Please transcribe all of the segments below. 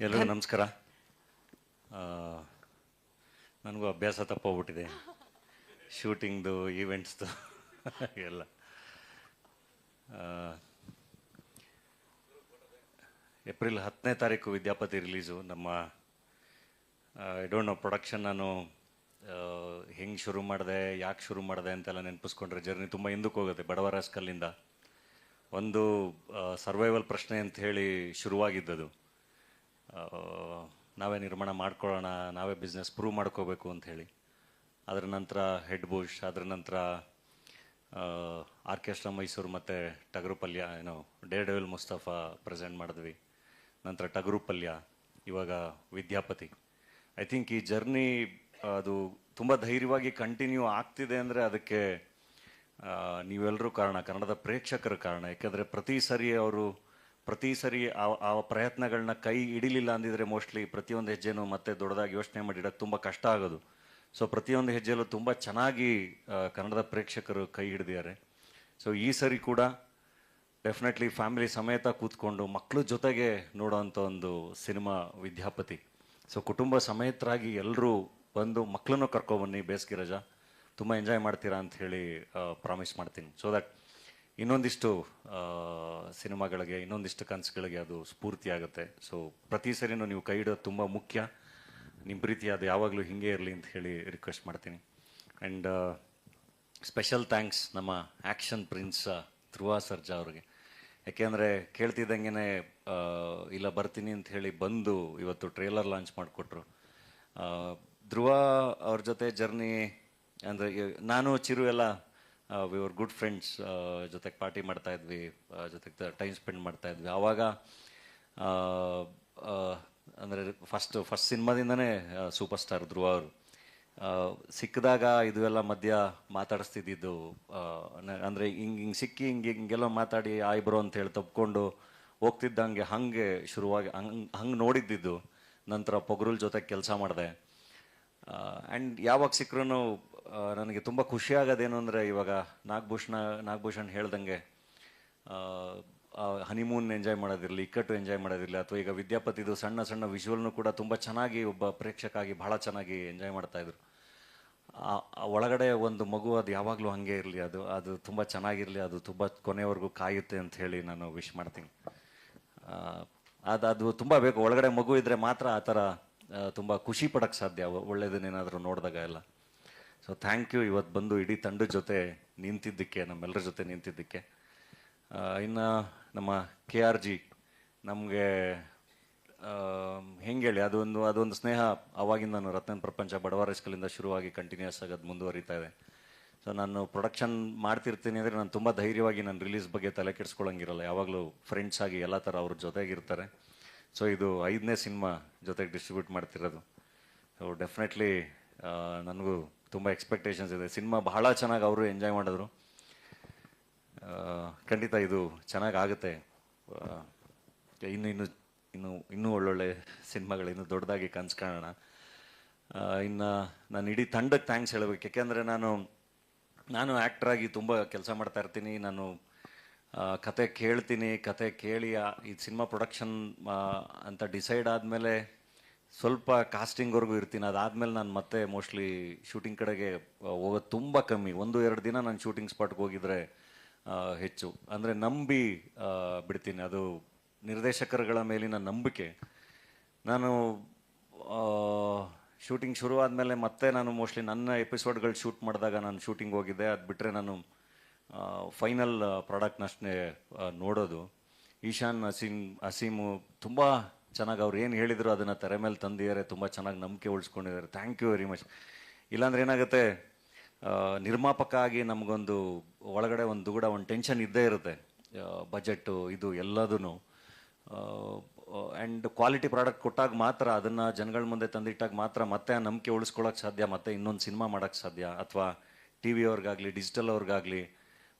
ಎಲ್ರಿಗೂ ನಮಸ್ಕಾರ. ನನಗೂ ಅಭ್ಯಾಸ ತಪ್ಪೋಗ್ಬಿಟ್ಟಿದೆ. ಶೂಟಿಂಗ್ದು ಈವೆಂಟ್ಸ್ದು ಎಲ್ಲ. ಏಪ್ರಿಲ್ ಹತ್ತನೇ ತಾರೀಕು ವಿದ್ಯಾಪತಿ ರಿಲೀಸು. ನಮ್ಮ ಐ ಡೋಂಟ್ ನೋ ಪ್ರೊಡಕ್ಷನ್ ನಾನು ಹೆಂಗೆ ಶುರು ಮಾಡಿದೆ ಯಾಕೆ ಶುರು ಮಾಡಿದೆ ಅಂತೆಲ್ಲ ನೆನಪಿಸ್ಕೊಂಡ್ರೆ ಜರ್ನಿ ತುಂಬ ಹಿಂದಕ್ಕೆ ಹೋಗುತ್ತೆ ಬಡವರ ಸ್ಕಲ್ಲಿಂದ ಒಂದು ಸರ್ವೈವಲ್ ಪ್ರಶ್ನೆ ಅಂತ ಹೇಳಿ ಶುರುವಾಗಿದ್ದದು. ನಾವೇ ನಿರ್ಮಾಣ ಮಾಡ್ಕೊಳ್ಳೋಣ, ನಾವೇ ಬಿಸ್ನೆಸ್ ಪ್ರೂವ್ ಮಾಡ್ಕೋಬೇಕು ಅಂತ ಹೇಳಿ. ಅದರ ನಂತರ ಹೆಡ್ ಬುಷ್ ಅದರ ನಂತರ ಆರ್ಕೆಸ್ಟ್ರಾ ಮೈಸೂರು ಮತ್ತು ಟಗರು ಪಲ್ಯ ಏನೋ ಡೆವಿಲ್ ಮುಸ್ತಫಾ ಪ್ರೆಸೆಂಟ್ ಮಾಡಿದ್ವಿ. ನಂತರ ಟಗರು ಪಲ್ಯ ಇವಾಗ ವಿದ್ಯಾಪತಿ. ಐ ಥಿಂಕ್ ಈ ಜರ್ನಿ ಅದು ತುಂಬ ಧೈರ್ಯವಾಗಿ ಕಂಟಿನ್ಯೂ ಆಗ್ತಿದೆ ಅಂದರೆ ಅದಕ್ಕೆ ನೀವೆಲ್ಲರೂ ಕಾರಣ, ಕನ್ನಡದ ಪ್ರೇಕ್ಷಕರ ಕಾರಣ. ಯಾಕೆಂದರೆ ಪ್ರತಿ ಸರಿ ಅವರು ಪ್ರತಿ ಸರಿ ಆ ಪ್ರಯತ್ನಗಳನ್ನ ಕೈ ಹಿಡಿಲಿಲ್ಲ ಅಂದಿದ್ರೆ ಮೋಸ್ಟ್ಲಿ ಪ್ರತಿಯೊಂದು ಹೆಜ್ಜೆನೂ ಮತ್ತೆ ದೊಡ್ಡದಾಗಿ ಯೋಚನೆ ಮಾಡಿ ಇಡೋಕ್ಕೆ ತುಂಬ ಕಷ್ಟ ಆಗೋದು. ಸೊ ಪ್ರತಿಯೊಂದು ಹೆಜ್ಜೆಯಲ್ಲೂ ತುಂಬ ಚೆನ್ನಾಗಿ ಕನ್ನಡದ ಪ್ರೇಕ್ಷಕರು ಕೈ ಹಿಡಿದಿದ್ದಾರೆ. ಸೊ ಈ ಸರಿ ಕೂಡ ಡೆಫಿನೆಟ್ಲಿ ಫ್ಯಾಮಿಲಿ ಸಮೇತ ಕೂತ್ಕೊಂಡು ಮಕ್ಕಳ ಜೊತೆಗೆ ನೋಡೋವಂಥ ಒಂದು ಸಿನಿಮಾ ವಿದ್ಯಾಪತಿ. ಸೊ ಕುಟುಂಬ ಸಮೇತರಾಗಿ ಎಲ್ಲರೂ ಬಂದು ಮಕ್ಕಳನ್ನು ಕರ್ಕೊಬನ್ನಿ ಬೇಸಿಗೆ ರಜಾ. ತುಂಬ ಎಂಜಾಯ್ ಮಾಡ್ತೀರಾ ಅಂತ ಹೇಳಿ ಪ್ರಾಮಿಸ್ ಮಾಡ್ತೀನಿ. ಸೊ ದಟ್ ಇನ್ನೊಂದಿಷ್ಟು ಸಿನಿಮಾಗಳಿಗೆ, ಇನ್ನೊಂದಿಷ್ಟು ಕನಸುಗಳಿಗೆ ಅದು ಸ್ಫೂರ್ತಿ ಆಗುತ್ತೆ ಸೊ ಪ್ರತಿ ಸರಿನೂ ನೀವು ಕೈ ಇಡೋದು ತುಂಬ ಮುಖ್ಯ. ನಿಮ್ಮ ಪ್ರೀತಿ ಅದು ಯಾವಾಗಲೂ ಹಿಂಗೆ ಇರಲಿ ಅಂತ ಹೇಳಿ ರಿಕ್ವೆಸ್ಟ್ ಮಾಡ್ತೀನಿ. ಆ್ಯಂಡ್ ಸ್ಪೆಷಲ್ ಥ್ಯಾಂಕ್ಸ್ ನಮ್ಮ ಆ್ಯಕ್ಷನ್ ಪ್ರಿನ್ಸ್ ಧ್ರುವ ಸರ್ಜಾ ಅವ್ರಿಗೆ. ಯಾಕೆಂದರೆ ಕೇಳ್ತಿದ್ದಂಗೆ ಇಲ್ಲ ಬರ್ತೀನಿ ಅಂತ ಹೇಳಿ ಬಂದು ಇವತ್ತು ಟ್ರೇಲರ್ ಲಾಂಚ್ ಮಾಡಿಕೊಟ್ರು. ಧ್ರುವ ಅವ್ರ ಜೊತೆ ಜರ್ನಿ ಅಂದರೆ ನಾನು ಚಿರು ಎಲ್ಲ ವಿವರ್ ಗುಡ್ ಫ್ರೆಂಡ್ಸ್ ಜೊತೆಗೆ ಪಾರ್ಟಿ ಮಾಡ್ತಾ ಇದ್ವಿ ಜೊತೆಗೆ ಟೈಮ್ ಸ್ಪೆಂಡ್ ಮಾಡ್ತಾ ಇದ್ವಿ. ಆವಾಗ ಅಂದರೆ ಫಸ್ಟ್ ಫಸ್ಟ್ ಸಿನಿಮಾದಿಂದನೇ ಸೂಪರ್ ಸ್ಟಾರ್ ಧ್ರುವ ಅವರು. ಸಿಕ್ಕಿದಾಗ ಇದು ಎಲ್ಲ ಮಧ್ಯ ಮಾತಾಡಿಸ್ತಿದ್ದಿದ್ದು ಅಂದರೆ ನ- ಅಂದ್ರೆ ಹಿಂಗೆ ಹಿಂಗೆ ಸಿಕ್ಕಿ, ಹಿಂಗೆ, ಹಿಂಗೆಲ್ಲ ಮಾತಾಡಿ, ಆಯ್ ಬ್ರೋ ಅಂತ ಹೇಳಿ ತಪ್ಕೊಂಡು ಹೋಗ್ತಿದ್ದಂಗೆ ಹಂಗೆ ಶುರುವಾಗಿ, ಹಂಗೆ ಹಂಗೆ ನೋಡಿದ್ದಿದ್ದು. ನಂತರ ಪೊಗರುಲ್ ಜೊತೆ ಕೆಲಸ ಮಾಡಿದೆ. ಆ್ಯಂಡ್ ಯಾವಾಗ ಸಿಕ್ಕರೂ ನನಗೆ ತುಂಬ ಖುಷಿ ಆಗೋದೇನು ಅಂದರೆ ಇವಾಗ ನಾಗಭೂಷಣ, ನಾಗಭೂಷಣ್ ಹೇಳ್ದಂಗೆ ಹನಿಮೂನ್ ಎಂಜಾಯ್ ಮಾಡೋದಿರಲಿ, ಇಕ್ಕಟ್ಟು ಎಂಜಾಯ್ ಮಾಡೋದಿರಲಿ, ಅಥವಾ ಈಗ ವಿದ್ಯಾಪತಿದು ಸಣ್ಣ ಸಣ್ಣ ವಿಜುವಲ್ನು ಕೂಡ ತುಂಬ ಚೆನ್ನಾಗಿ ಒಬ್ಬ ಪ್ರೇಕ್ಷಕಾಗಿ ಭಾಳ ಚೆನ್ನಾಗಿ ಎಂಜಾಯ್ ಮಾಡ್ತಾಯಿದ್ರು ಒಳಗಡೆ ಒಂದು ಮಗು ಅದು ಯಾವಾಗಲೂ ಹಾಗೆ ಇರಲಿ, ಅದು ಅದು ತುಂಬ ಚೆನ್ನಾಗಿರಲಿ, ಅದು ತುಂಬ ಕೊನೆವರೆಗೂ ಕಾಯುತ್ತೆ ಅಂತ ಹೇಳಿ ನಾನು ವಿಶ್ ಮಾಡ್ತೀನಿ. ಅದು ಅದು ತುಂಬ ಬೇಕು, ಒಳಗಡೆ ಮಗು ಇದ್ದರೆ ಮಾತ್ರ ಆ ಥರ ತುಂಬ ಖುಷಿ ಪಡೋಕ್ಕೆ ಸಾಧ್ಯ ಒಳ್ಳೇದನ್ನೇನಾದರೂ ನೋಡಿದಾಗ ಎಲ್ಲ. ಸೊ ಥ್ಯಾಂಕ್ ಯು ಇವತ್ತು ಬಂದು ಇಡೀ ತಂಡದ ಜೊತೆ ನಿಂತಿದ್ದಕ್ಕೆ, ನಮ್ಮೆಲ್ಲರ ಜೊತೆ ನಿಂತಿದ್ದಕ್ಕೆ. ಇನ್ನು ನಮ್ಮ ಕೆ ಆರ್ ಜಿ ನಮಗೆ ಹೆಂಗೆ ಹೇಳಿ, ಅದೊಂದು ಅದೊಂದು ಸ್ನೇಹ ಅವಾಗಿಂದ ನಾನು ರತ್ನ ಪ್ರಪಂಚ ಬಡವರ ಸ್ಕೂಲಿಂದ ಶುರುವಾಗಿ ಕಂಟಿನ್ಯೂಸ್ ಆಗೋದು ಮುಂದುವರಿತಾ ಇದೆ. ಸೊ ನಾನು ಪ್ರೊಡಕ್ಷನ್ ಮಾಡ್ತಿರ್ತೀನಿ ಅಂದರೆ ನಾನು ತುಂಬ ಧೈರ್ಯವಾಗಿ ನಾನು ರಿಲೀಸ್ ಬಗ್ಗೆ ತಲೆ ಕೆಡಿಸ್ಕೊಳ್ಳೋಂಗಿರಲ್ಲ ಯಾವಾಗಲೂ ಫ್ರೆಂಡ್ಸ್ ಆಗಿ ಎಲ್ಲ ಥರ ಅವ್ರ ಜೊತೆಗಿರ್ತಾರೆ. ಸೊ ಇದು ಐದನೇ ಸಿನಿಮಾ ಜೊತೆಗೆ ಡಿಸ್ಟ್ರಿಬ್ಯೂಟ್ ಮಾಡ್ತಿರೋದು. ಸೊ ಡೆಫಿನೆಟ್ಲಿ ನನಗೂ ತುಂಬ ಎಕ್ಸ್ಪೆಕ್ಟೇಷನ್ಸ್ ಇದೆ. ಸಿನಿಮಾ ಬಹಳ ಚೆನ್ನಾಗಿ ಅವರು ಎಂಜಾಯ್ ಮಾಡಿದ್ರು. ಖಂಡಿತ ಇದು ಚೆನ್ನಾಗಿ ಆಗುತ್ತೆ. ಆ, ಇನ್ನು ಇನ್ನು ಇನ್ನು ಇನ್ನೂ ಒಳ್ಳೊಳ್ಳೆ ಸಿನಿಮಾಗಳು ಇನ್ನೂ ದೊಡ್ಡದಾಗಿ ಕನ್ಸು ಕಾಣೋಣ. ಇನ್ನು ನಾನು ಇಡೀ ತಂಡಕ್ಕೆ ಥ್ಯಾಂಕ್ಸ್ ಹೇಳಬೇಕು. ಯಾಕೆಂದರೆ ನಾನು ನಾನು ಆ್ಯಕ್ಟ್ರಾಗಿ ತುಂಬ ಕೆಲಸ ಮಾಡ್ತಾ ಇರ್ತೀನಿ. ನಾನು ಕತೆ ಕೇಳ್ತೀನಿ. ಕತೆ ಕೇಳಿ ಈ ಸಿನಿಮಾ ಪ್ರೊಡಕ್ಷನ್ ಅಂತ ಡಿಸೈಡ್ ಆದಮೇಲೆ ಸ್ವಲ್ಪ ಕಾಸ್ಟಿಂಗ್ವರೆಗೂ ಇರ್ತೀನಿ. ಅದಾದಮೇಲೆ ನಾನು ಮತ್ತೆ ಮೋಸ್ಟ್ಲಿ ಶೂಟಿಂಗ್ ಕಡೆಗೆ ಹೋಗೋದು ತುಂಬ ಕಮ್ಮಿ. ಒಂದು, ಎರಡು ದಿನ ನಾನು ಶೂಟಿಂಗ್ ಸ್ಪಾಟ್ಗೆ ಹೋಗಿದ್ರೆ ಹೆಚ್ಚು. ಅಂದರೆ ನಂಬಿ ಬಿಡ್ತೀನಿ. ಅದು ನಿರ್ದೇಶಕರುಗಳ ಮೇಲಿನ ನಂಬಿಕೆ. ನಾನು ಶೂಟಿಂಗ್ ಶುರು ಆದಮೇಲೆ ಮತ್ತೆ ನಾನು ಮೋಸ್ಟ್ಲಿ ನನ್ನ ಎಪಿಸೋಡ್ಗಳು ಶೂಟ್ ಮಾಡಿದಾಗ ನಾನು ಶೂಟಿಂಗ್ ಹೋಗಿದ್ದೆ. ಅದು ಬಿಟ್ಟರೆ ನಾನು ಫೈನಲ್ ಪ್ರಾಡಕ್ಟ್ನಷ್ಟೇ ನೋಡೋದು. ಈಶಾನ್, ಅಸೀಮ್, ಅಸೀಮು ತುಂಬ ಚೆನ್ನಾಗಿ ಅವ್ರು ಏನು ಹೇಳಿದ್ರು ಅದನ್ನು ತೆರೆ ಮೇಲೆ ತಂದಿದ್ದಾರೆ, ತುಂಬ ಚೆನ್ನಾಗಿ ನಂಬಿಕೆ ಉಳಿಸ್ಕೊಂಡಿದ್ದಾರೆ. ಥ್ಯಾಂಕ್ ಯು ವೆರಿ ಮಚ್ ಇಲ್ಲಾಂದ್ರೆ ಏನಾಗುತ್ತೆ ನಿರ್ಮಾಪಕ ಆಗಿ ನಮಗೊಂದು ಒಳಗಡೆ ಒಂದು ದುಗುಡ ಒಂದು ಟೆನ್ಷನ್ ಇದ್ದೇ ಇರುತ್ತೆ. ಬಜೆಟ್ಟು ಇದು ಎಲ್ಲದೂ ಆ್ಯಂಡ್ ಕ್ವಾಲಿಟಿ ಪ್ರಾಡಕ್ಟ್ ಕೊಟ್ಟಾಗ ಮಾತ್ರ, ಅದನ್ನು ಜನಗಳ ಮುಂದೆ ತಂದಿಟ್ಟಾಗ ಮಾತ್ರ ಮತ್ತೆ ಆ ನಂಬಿಕೆ ಉಳಿಸ್ಕೊಳ್ಳೋಕೆ ಸಾಧ್ಯ, ಮತ್ತೆ ಇನ್ನೊಂದು ಸಿನಿಮಾ ಮಾಡೋಕ್ಕೆ ಸಾಧ್ಯ. ಅಥವಾ ಟಿ ವಿ ಅವ್ರಿಗಾಗಲಿ ಡಿಜಿಟಲ್ ಅವ್ರಿಗಾಗಲಿ,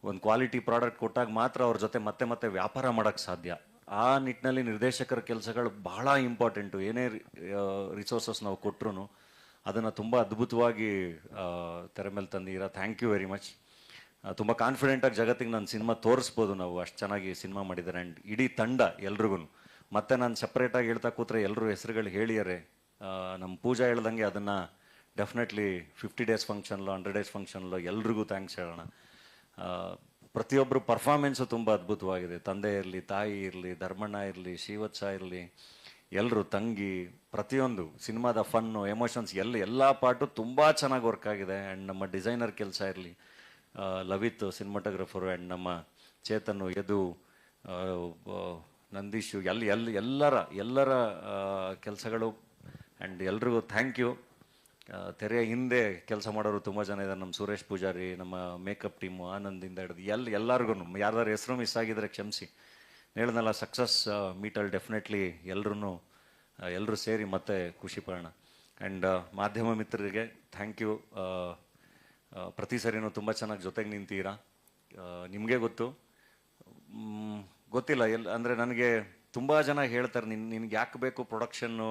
ಒಂದು ಕ್ವಾಲಿಟಿ ಪ್ರಾಡಕ್ಟ್ ಕೊಟ್ಟಾಗ ಮಾತ್ರ ಅವ್ರ ಜೊತೆ ಮತ್ತೆ ಮತ್ತೆ ವ್ಯಾಪಾರ ಮಾಡೋಕ್ಕೆ ಸಾಧ್ಯ. ಆ ನಿಟ್ಟಿನಲ್ಲಿ ನಿರ್ದೇಶಕರ ಕೆಲಸಗಳು ಬಹಳ ಇಂಪಾರ್ಟೆಂಟು. ಏನೇ ರಿಸೋರ್ಸಸ್ ನಾವು ಕೊಟ್ಟರು ಅದನ್ನು ತುಂಬ ಅದ್ಭುತವಾಗಿ ತೆರೆ ಮೇಲೆ ತಂದಿರ ಥ್ಯಾಂಕ್ ಯು ವೆರಿ ಮಚ್ ತುಂಬ ಕಾನ್ಫಿಡೆಂಟಾಗಿ ಜಗತ್ತಿಗೆ ನಾನು ಸಿನಿಮಾ ತೋರಿಸ್ಬೋದು ನಾವು. ಅಷ್ಟು ಚೆನ್ನಾಗಿ ಸಿನಿಮಾ ಮಾಡಿದ್ದಾರೆ. ಆ್ಯಂಡ್ ಇಡೀ ತಂಡ ಎಲ್ರಿಗೂ ಮತ್ತೆ ನಾನು ಸಪ್ರೇಟಾಗಿ ಹೇಳ್ತಾ ಕೂತ್ರೆ ಎಲ್ಲರೂ ಹೆಸರುಗಳು ಹೇಳಿಯರೆ. ನಮ್ಮ ಪೂಜಾ ಹೇಳ್ದಂಗೆ ಅದನ್ನು ಡೆಫಿನೆಟ್ಲಿ ಫಿಫ್ಟಿ ಡೇಸ್ ಫಂಕ್ಷನ್ಲೋ ಹಂಡ್ರೆಡ್ ಡೇಸ್ ಫಂಕ್ಷನ್ಲೋ ಎಲ್ರಿಗೂ ಥ್ಯಾಂಕ್ಸ್ ಹೇಳೋಣ. ಪ್ರತಿಯೊಬ್ಬರು ಪರ್ಫಾರ್ಮೆನ್ಸು ತುಂಬ ಅದ್ಭುತವಾಗಿದೆ. ತಂದೆ ಇರಲಿ, ತಾಯಿ ಇರಲಿ, ಧರ್ಮಣ್ಣ ಇರಲಿ, ಶ್ರೀವತ್ಸ ಇರಲಿ ಎಲ್ಲರೂ ತಂಗಿ, ಪ್ರತಿಯೊಂದು, ಸಿನಿಮಾದ ಫನ್ನು ಎಮೋಷನ್ಸ್ ಎಲ್ಲ ಎಲ್ಲ ಪಾರ್ಟು ತುಂಬ ಚೆನ್ನಾಗಿ ವರ್ಕ್ ಆಗಿದೆ. ಆ್ಯಂಡ್ ನಮ್ಮ ಡಿಸೈನರ್ ಕೆಲಸ ಇರಲಿ ಲವಿತ್ ಸಿನಿಮಾಟೋಗ್ರಫರು ಆ್ಯಂಡ್ ನಮ್ಮ ಚೇತನು ಯದು ನಂದೀಶು, ಎಲ್ಲಿ ಎಲ್ಲಿ ಎಲ್ಲರ ಎಲ್ಲರ ಕೆಲಸಗಳು. ಆ್ಯಂಡ್ ಎಲ್ರಿಗೂ ಥ್ಯಾಂಕ್ ಯು ತೆರೆಯ ಹಿಂದೆ ಕೆಲಸ ಮಾಡೋರು ತುಂಬ ಜನ ಇದ್ದಾರೆ ನಮ್ಮ ಸುರೇಶ್ ಪೂಜಾರಿ, ನಮ್ಮ ಮೇಕಪ್ ಟೀಮು ಆನಂದಿಂದ ಹಿಡಿದು ಎಲ್ಲಿ ಎಲ್ಲರಿಗೂ ಯಾರ್ದಾರು ಹೆಸರು ಮಿಸ್ ಆಗಿದ್ರೆ ಕ್ಷಮಿಸಿ. ಹೇಳಿದ್ನಲ್ಲ ಸಕ್ಸಸ್ ಮೀಟಲ್ಲಿ ಡೆಫಿನೆಟ್ಲಿ ಎಲ್ಲರೂ ಎಲ್ಲರೂ ಸೇರಿ ಮತ್ತೆ ಖುಷಿ ಪಡೋಣ. ಆ್ಯಂಡ್ ಮಾಧ್ಯಮ ಮಿತ್ರರಿಗೆ ಥ್ಯಾಂಕ್ ಯು ಪ್ರತಿ ಸರಿನೂ ತುಂಬ ಚೆನ್ನಾಗಿ ಜೊತೆಗೆ ನಿಂತೀರಾ? ನಿಮಗೆ ಗೊತ್ತು. ಗೊತ್ತಿಲ್ಲ. ಎಲ್, ಅಂದರೆ ನನಗೆ ತುಂಬ ಜನ ಹೇಳ್ತಾರೆ, ನಿನ್, ನಿನ್ಗೆ ಯಾಕೆ ಬೇಕು ಪ್ರೊಡಕ್ಷನ್ನು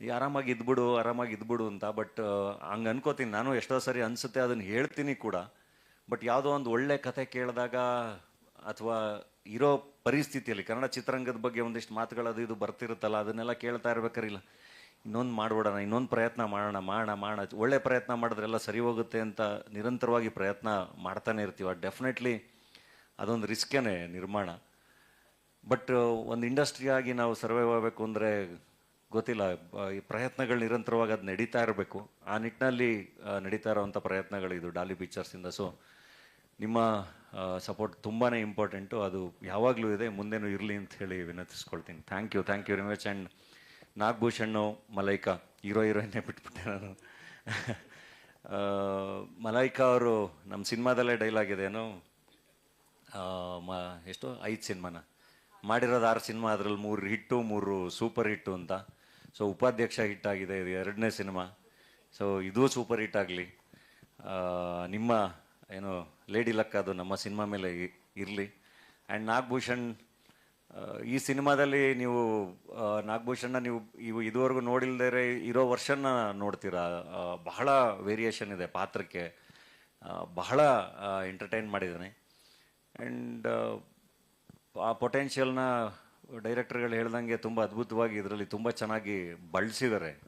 ಈ ಆರಾಮಾಗಿ ಇದ್ಬಿಡು ಆರಾಮಾಗಿ ಇದ್ಬಿಡು ಅಂತ ಬಟ್ ಹಂಗೆ ಅನ್ಕೋತೀನಿ. ನಾನು ಎಷ್ಟೋ ಸರಿ ಅನಿಸುತ್ತೆ ಅದನ್ನು ಹೇಳ್ತೀನಿ ಕೂಡ. ಬಟ್ ಯಾವುದೋ ಒಂದು ಒಳ್ಳೆ ಕತೆ ಕೇಳಿದಾಗ ಅಥವಾ ಇರೋ ಪರಿಸ್ಥಿತಿಯಲ್ಲಿ, ಕನ್ನಡ ಚಿತ್ರರಂಗದ ಬಗ್ಗೆ ಒಂದಿಷ್ಟು ಮಾತುಗಳು ಅದು ಇದು ಬರ್ತಿರುತ್ತಲ್ಲ, ಅದನ್ನೆಲ್ಲ ಕೇಳ್ತಾ ಇರ್ಬೇಕಾರಿಲ್ಲ. ಇನ್ನೊಂದು ಮಾಡ್ಬಿಡೋಣ, ಇನ್ನೊಂದು ಪ್ರಯತ್ನ ಮಾಡೋಣ ಮಾಡೋಣ ಮಾಡೋಣ. ಒಳ್ಳೆ ಪ್ರಯತ್ನ ಮಾಡಿದ್ರೆಲ್ಲ ಸರಿ ಹೋಗುತ್ತೆ ಅಂತ ನಿರಂತರವಾಗಿ ಪ್ರಯತ್ನ ಮಾಡ್ತಾನೆ ಇರ್ತೀವಿ. ಡೆಫಿನೆಟ್ಲಿ ಅದೊಂದು ರಿಸ್ಕೇನೆ ನಿರ್ಮಾಣ. ಬಟ್ ಒಂದು ಇಂಡಸ್ಟ್ರಿಯಾಗಿ ನಾವು ಸರ್ವೈವ್ ಆಗಬೇಕು ಅಂದರೆ ಗೊತ್ತಿಲ್ಲ ಈ ಪ್ರಯತ್ನಗಳು ನಿರಂತರವಾಗಿ ಅದು ನಡೀತಾ ಇರಬೇಕು. ಆ ನಿಟ್ಟಿನಲ್ಲಿ ನಡೀತಾ ಇರೋವಂಥ ಪ್ರಯತ್ನಗಳು ಇದು ಡಾಲಿ ಪಿಕ್ಚರ್ಸಿಂದ ಸೊ ನಿಮ್ಮ ಸಪೋರ್ಟ್ ತುಂಬಾ ಇಂಪಾರ್ಟೆಂಟು ಅದು ಯಾವಾಗಲೂ ಇದೆ, ಮುಂದೆನೂ ಇರಲಿ ಅಂತ ಹೇಳಿ ವಿನಂತಿಸ್ಕೊಳ್ತೀನಿ. Thank you thank you very much and Nagabhushan Malaika, hero, ಹೀರೋಯಿನ್ನೇ ಬಿಟ್ಬಿಟ್ಟೆ ನಾನು. ಮಲೈಕಾ ಅವರು ನಮ್ಮ ಸಿನಿಮಾದಲ್ಲೇ ಡೈಲಾಗ್ ಇದೇನು ಮ, ಎಷ್ಟು? ಐದು ಸಿನಿಮಾನ. ಮಾಡಿರೋದು ಆರು ಸಿನಿಮಾ, ಅದರಲ್ಲಿ ಮೂರು ಹಿಟ್ಟು, ಮೂರು ಸೂಪರ್ ಹಿಟ್ಟು ಅಂತ. ಸೊ ಉಪಾಧ್ಯಕ್ಷ ಹಿಟ್ ಆಗಿದೆ ಇದು ಎರಡನೇ ಸಿನಿಮಾ ಸೊ ಇದು ಸೂಪರ್ ಹಿಟ್ ಆಗಲಿ. ನಿಮ್ಮ, ಏನು ಲೇಡಿ ಲಕ್ ಅದು ನಮ್ಮ ಸಿನಿಮಾ ಮೇಲೆ ಇರಲಿ. ಆ್ಯಂಡ್ ನಾಗಭೂಷಣ್ ಈ ಸಿನಿಮಾದಲ್ಲಿ ನೀವು ನಾಗಭೂಷಣ್ಣ ನೀವು, ಇವು ಇದುವರೆಗೂ ನೋಡಿಲ್ದೇ ಇರೋ ವರ್ಷನ ನೋಡ್ತೀರಾ? ಬಹಳ ವೇರಿಯೇಷನ್ ಇದೆ ಪಾತ್ರಕ್ಕೆ. ಬಹಳ ಎಂಟರ್ಟೈನ್ ಮಾಡಿದ್ದಾನೆ. ಆ್ಯಂಡ್ ಆ ಪೊಟೆನ್ಷಿಯಲ್ನ ಡೈರೆಕ್ಟರ್ಗಳು ಹೇಳ್ದಂಗೆ ತುಂಬ ಅದ್ಭುತವಾಗಿ ಇದರಲ್ಲಿ ತುಂಬ ಚೆನ್ನಾಗಿ ಬಳಸಿದ್ದಾರೆ.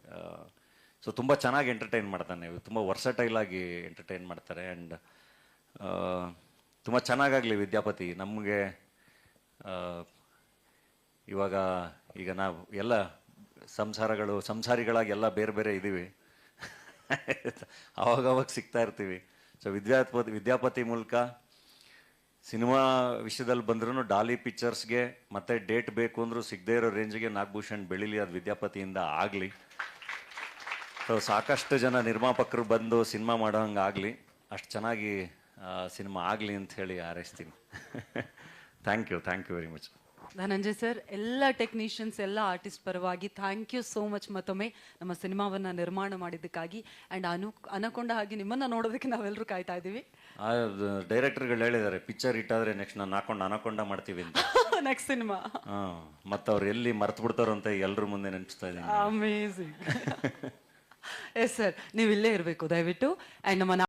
ಸೊ ತುಂಬ ಚೆನ್ನಾಗಿ ಎಂಟರ್ಟೈನ್ ಮಾಡ್ತಾನೆ ತುಂಬ ವರ್ಸಟೈಲ್ ಆಗಿ ಎಂಟರ್ಟೈನ್ ಮಾಡ್ತಾರೆ ಆ್ಯಂಡ್ ತುಂಬ ಚೆನ್ನಾಗಾಗಲಿ ವಿದ್ಯಾಪತಿ. ನಮಗೆ ಇವಾಗ ಈಗ ನಾವು ಎಲ್ಲ ಸಂಸಾರಗಳು, ಸಂಸಾರಿಗಳಾಗಿ ಎಲ್ಲ ಬೇರೆ ಬೇರೆ ಇದ್ದೀವಿ. ಅವಾಗವಾಗ ಸಿಗ್ತಾ ಇರ್ತೀವಿ. ಸೊ ವಿದ್ಯಾಪತಿ ವಿದ್ಯಾಪತಿ ಮೂಲಕ ಸಿನಿಮಾ ವಿಷಯದಲ್ಲಿ ಬಂದ್ರೂ ಡಾಲಿ ಪಿಕ್ಚರ್ಸ್ಗೆ ಮತ್ತೆ ಡೇಟ್ ಬೇಕು ಅಂದ್ರೆ ಸಿಗದೇ ಇರೋ ರೇಂಜ್ಗೆ ನಾಗಭೂಷಣ್ ಬೆಳಿಲಿ ಅದು ವಿದ್ಯಾಪತಿಯಿಂದ ಆಗಲಿ. ಸೊ ಸಾಕಷ್ಟು ಜನ ನಿರ್ಮಾಪಕರು ಬಂದು ಸಿನಿಮಾ ಮಾಡೋ ಹಂಗೆ ಆಗಲಿ. ಅಷ್ಟು ಚೆನ್ನಾಗಿ ಸಿನಿಮಾ ಆಗಲಿ ಅಂತ ಹೇಳಿ ಹಾರೈಸ್ತೀನಿ. Thank you thank you very much Dhananjay sir ಎಲ್ಲ ಟೆಕ್ನಿಷಿಯನ್ಸ್ ಎಲ್ಲ ಆರ್ಟಿಸ್ಟ್ ಪರವಾಗಿ ಥ್ಯಾಂಕ್ ಯು ಸೋ ಮಚ್ ಮತ್ತೊಮ್ಮೆ ನಮ್ಮ ಸಿನಿಮಾವನ್ನ ನಿರ್ಮಾಣ ಮಾಡಿದ್ದಕ್ಕಾಗಿ. ಆ್ಯಂಡ್ ಅನು ಅನಕೊಂಡ ಹಾಗೆ ನಿಮ್ಮನ್ನ ನೋಡೋದಕ್ಕೆ ನಾವೆಲ್ಲರೂ ಕಾಯ್ತಾ ಇದ್ದೀವಿ. ಡೈರೆಕ್ಟರ್ಗಳು ಹೇಳಿದ್ದಾರೆ ಪಿಕ್ಚರ್ ಇಟ್ಟಾದ್ರೆ ನೆಕ್ಸ್ಟ್ ನಾನು ಹಾಕೊಂಡು ಅನಕೊಂಡ ಮಾಡ್ತೀವಿ ಅಂತ. Next cinema. ಹಾಂ ಮತ್ತು ಅವ್ರು ಎಲ್ಲಿ ಮರ್ತು ಬಿಡ್ತಾರೋ ಅಂತ ಎಲ್ಲರ ಮುಂದೆ ನೆನಪಿಸ್ತಾ ಇದ್ದೀನಿ. ಅಮೇಝಿಂಗ್ ಎಸ್ ಸರ್ ನೀವು ಇಲ್ಲೇ ಇರಬೇಕು ದಯವಿಟ್ಟು. ಅಂಡ್ ನಮ್ಮ